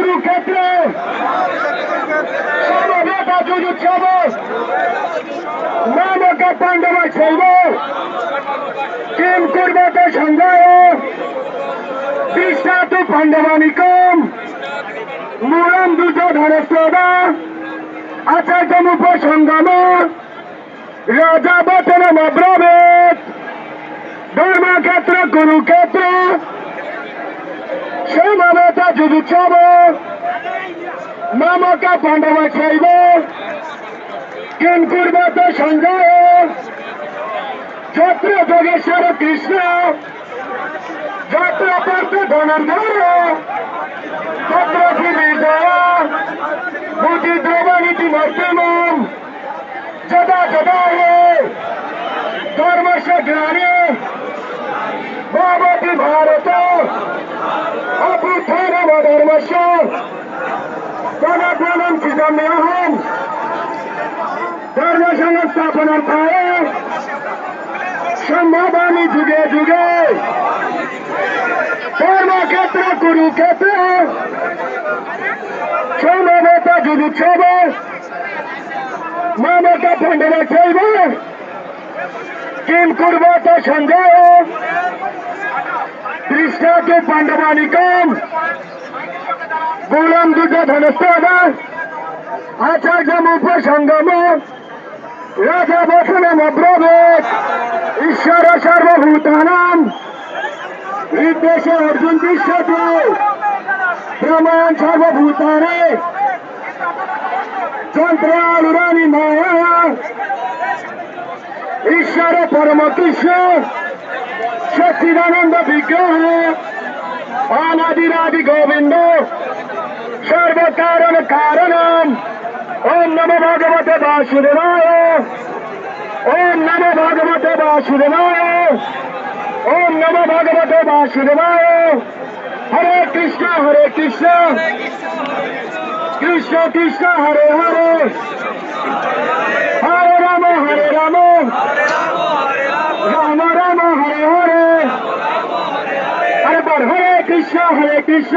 কুরুক্ষেত্রে সমবেতা যুযুৎসব নামক পাণ্ডব শৈব কিম কুর্বত সঞ্জয় বিশ্বতু পাণ্ডবানিকম মূলম দুর্যোধনস্ত্রদা আচার্যমুপসঙ্গম রাজা বচনম ব্রবেত ধর্মক্ষেত্র, কুরুক্ষেত্র। সমবেত যুযুৎসব নামক পাণ্ডব শৈব কিম কুর্বত সঞ্জয়, যত্র যোগেশ্বর কৃষ্ণ, যত্র পার্থ ধনর্ধর তত্র বিজয়া দ্রবণীতি মর্তিমম যদা যদা ধর্মস্য গ্লানি ভবতি ভারত ধর্মস্য তদাত্মাनं চিদম্যহম ধর্ম সংস্থাপনার্থায় সম্ভাবামি যুগে যুগে ধর্মক্ষেত্র কুরুক্ষেত্র সমবেত যুদুৎসব মামক পাণ্ডব শৈব কিম কুর্বত সঞ্জয় কৃষ্ণকে পাণ্ডবানিকম গুলম দুর্যোধনস্তব আচার্যমুপসঙ্গম রাজা বসনম ব্রবেত ঈশ্বর সর্বভূতানাম, নির্দেশ অর্জুন বিশ্বতে, ব্রহ্মাণ সর্বভূতানে যন্ত্রানুরানি মায়া, ঈশ্বর পরম কৃষ্ণ সচ্চিদানন্দ বিগ্রহ, অনাদিরাদি গোবিন্দ সর্বকারণ কারণম। ওম নম ভগবতে বাসুদেবায়। ওম নম ভগবতে বাসুদেবায়। ওম নম ভগবতে বাসুদেবায়। হরে কৃষ্ণ হরে কৃষ্ণ। কৃষ্ণ কৃষ্ণ, হরে হরে। হরে রাম হরে রাম। রাম রাম, হরে হরে। হরে হরে কৃষ্ণ হরে কৃষ্ণ।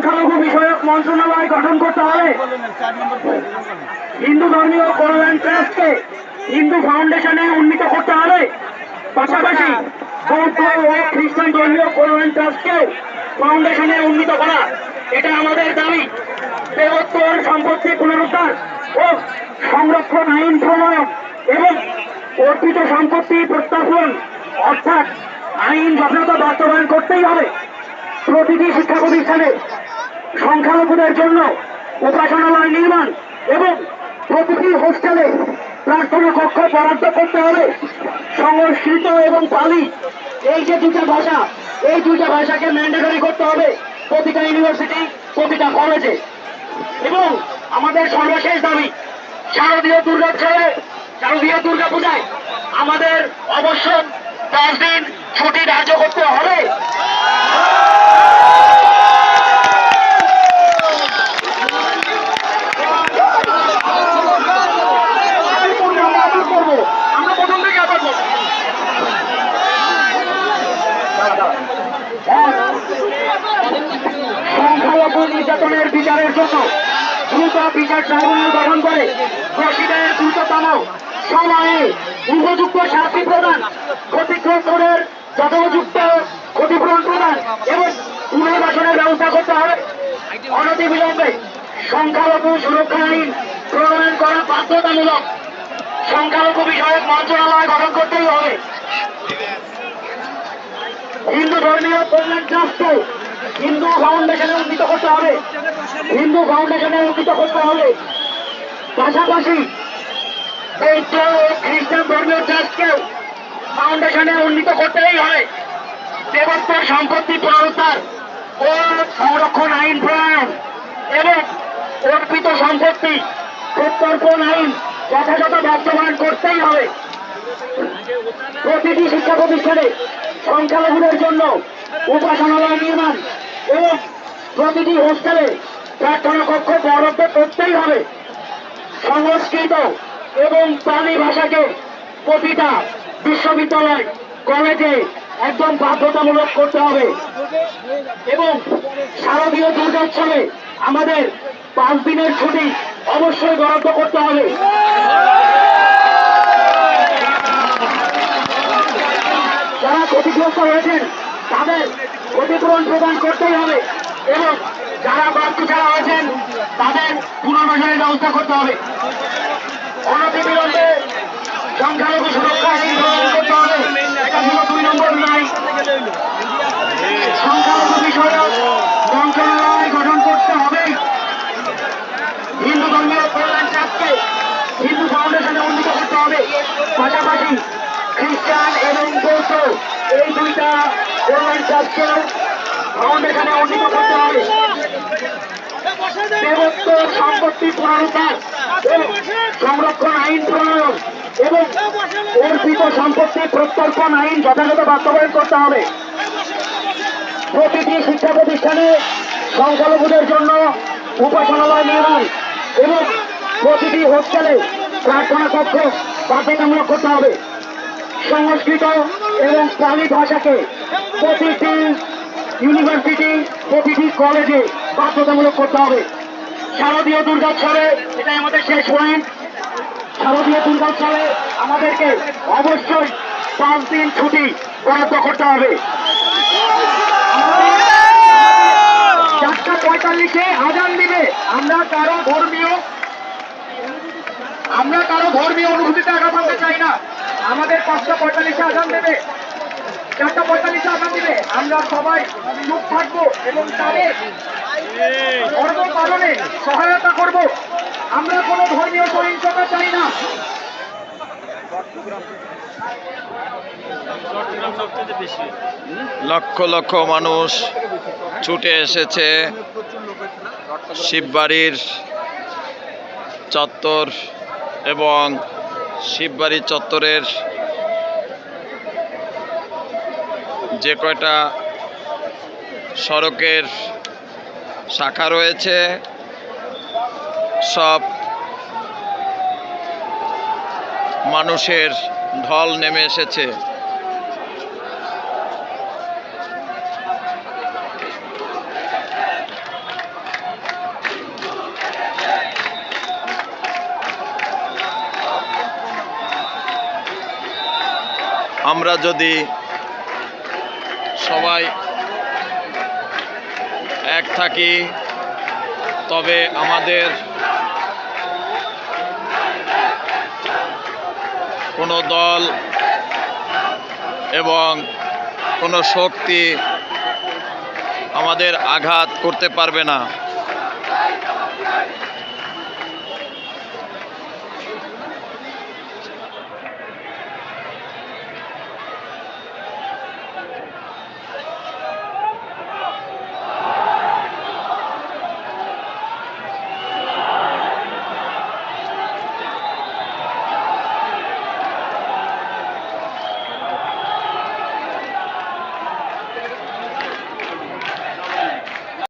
সংখ্যালঘু বিষয়ক মন্ত্রণালয় গঠন করতে হবে। হিন্দু ধর্মীয় কল্যাণ ট্রাস্টকে হিন্দু ফাউন্ডেশনে উন্নীত করতে হবে। পাশাপাশি বৌদ্ধ ও খ্রিস্টান ধর্মীয় কল্যাণ ট্রাস্টকে ফাউন্ডেশনে উন্নীত করা, এটা আমাদের দাবি। দেবোত্তর সম্পত্তি পুনরুদ্ধার ও সংরক্ষণ আইন প্রণয়ন এবং অর্পিত সম্পত্তি প্রত্যাপন অর্থাৎ আইন যথাযথ বাস্তবায়ন করতেই হবে। প্রতিটি শিক্ষা প্রতিষ্ঠানে সংখ্যালঘুদের জন্য উপাসনালয় নির্মাণ এবং প্রতিটি হোস্টেলে প্রার্থনা কক্ষ বরাদ্দ করতে হবে। সংস্কৃত এবং পালি। এই যে দুটা ভাষা, এই দুইটা ভাষাকে ম্যান্ডেটরি করতে হবে প্রতিটা ইউনিভার্সিটি প্রতিটা কলেজে এবং আমাদের সর্বশেষ দাবি, শারদীয় দুর্গোৎসবে শারদীয় দুর্গা পূজায় আমাদের অবশ্য দশ দিন ছুটি ধার্য করতে হবে। নির্যাতনের বিচারের জন্য দ্রুত বিচার ট্রাইব্যুনাল গঠন করে দোষীদের দ্রুততম সময়ে উপযুক্ত শাস্তি প্রদান, ক্ষতিগ্রস্তদের যথোপযুক্ত ক্ষতিপূরণ প্রদান এবং পুনর্বাসনের ব্যবস্থা করতে হবে। অনতিবিলম্বে সংখ্যালঘু সুরক্ষা আইন প্রণয়ন করা বাধ্যতামূলক সংখ্যালঘু বিষয়ক মন্ত্রণালয় গঠন করতেই হবে। হিন্দু ধর্মীয় কল্যাণ ট্রাস্ট হিন্দু ফাউন্ডেশনে উন্নীত করতে হবে। হিন্দু ফাউন্ডেশনে উন্নীত করতে হবে। পাশাপাশি বৌদ্ধ খ্রিস্টান ধর্মীয় ট্রাস্টকেও ফাউন্ডেশনে উন্নীত করতেই হবে দেবত্ব সম্পত্তি পুনরুদ্ধার ও সংরক্ষণ আইন প্রণয়ন এবং অর্পিত সম্পত্তি প্রত্যর্পণ আইন যথাযথ বাস্তবায়ন করতেই হবে। প্রতিটি শিক্ষা প্রতিষ্ঠানে সংখ্যালঘুদের জন্য উপাসনালয় নির্মাণ এবং প্রতিটি হোস্টেলে প্রার্থনা কক্ষ বরাদ্দ করতেই হবে। সংস্কৃত এবং পালি ভাষাকে প্রতিটা বিশ্ববিদ্যালয়, কলেজে একদম বাধ্যতামূলক করতে হবে। এবং শারদীয় দুর্গোৎসবে আমাদের পাঁচ দিনের ছুটি অবশ্যই বরাদ্দ করতে হবে। যারা ক্ষতিগ্রস্ত হয়েছেন, তাদের ক্ষতিপূরণ প্রদান করতেই হবে এবং যারা বাস্তু ছাড়া হয়েছেন তাদের পুনর্বাসনের ব্যবস্থা করতে হবে। অনতিবিলম্বে সংখ্যালঘু সুরক্ষা করতে হবে। এটা ছিল দুই নম্বর নাই সংখ্যালঘু মন্ত্রণালয় গঠন করতে হবে। হিন্দু ধর্মীয় কল্যাণ ট্রাস্টকে হিন্দু ফাউন্ডেশনে উন্নীত করতে হবে। পাশাপাশি খ্রিস্টান এবং বৌদ্ধ, এই দুইটা কল্যাণ ট্রাস্টকেও ফাউন্ডেশনে উন্নীত করতে হবে দেবত্ব সম্পত্তি পুনরুদ্ধার সংরক্ষণ আইন প্রণয়ন এবং অর্পিত সম্পত্তি প্রত্যর্পণ আইন যথাযথ বাস্তবায়ন করতে হবে। প্রতিটি শিক্ষা প্রতিষ্ঠানে সংখ্যালঘুদের জন্য উপাসনালয় নির্মাণ এবং প্রতিটি হোস্টেলে প্রার্থনা কক্ষ বাধ্যতামূলক করতে হবে। সংস্কৃত এবং পালি ভাষাকে প্রতিটি ইউনিভার্সিটি, প্রতিটি কলেজে বাধ্যতামূলক করতে হবে। শারদীয় দুর্গোৎসবে এটাই আমাদের শেষ পয়েন্ট শারদীয় দুর্গোৎসবে আমাদেরকে অবশ্যই পাঁচ দিন ছুটি বরাদ্দ করতে হবে। চারটা পঁয়তাল্লিশে আজান দিবে। আমরা কারও ধর্মীয়, আমরা কারও ধর্মীয় অনুভূতিতে আঘাত আনতে চাই না। আমাদের পাঁচটা পঁয়তাল্লিশে আজান দেবে। চারটা পঁয়তাল্লিশে আজান দিবে। আমরা সবাই চুপ থাকব এবং তাদের ধর্ম পালনে সহায়তা করব। আমরা কোনো ধর্মীয় সহিংসতা চাই না। লক্ষ লক্ষ মানুষ ছুটে এসেছে। শিববাড়ির চত্বর এবং শিববাড়ির চত্বরের যে কয়টা সড়কের শাখা রয়েছে সব মানুষের ঢল নেমে এসেছে। আমরা যদি সবাই এক থাকি, তবে আমাদের কোনো দল এবং কোনো শক্তি আমাদের আঘাত করতে পারবে না।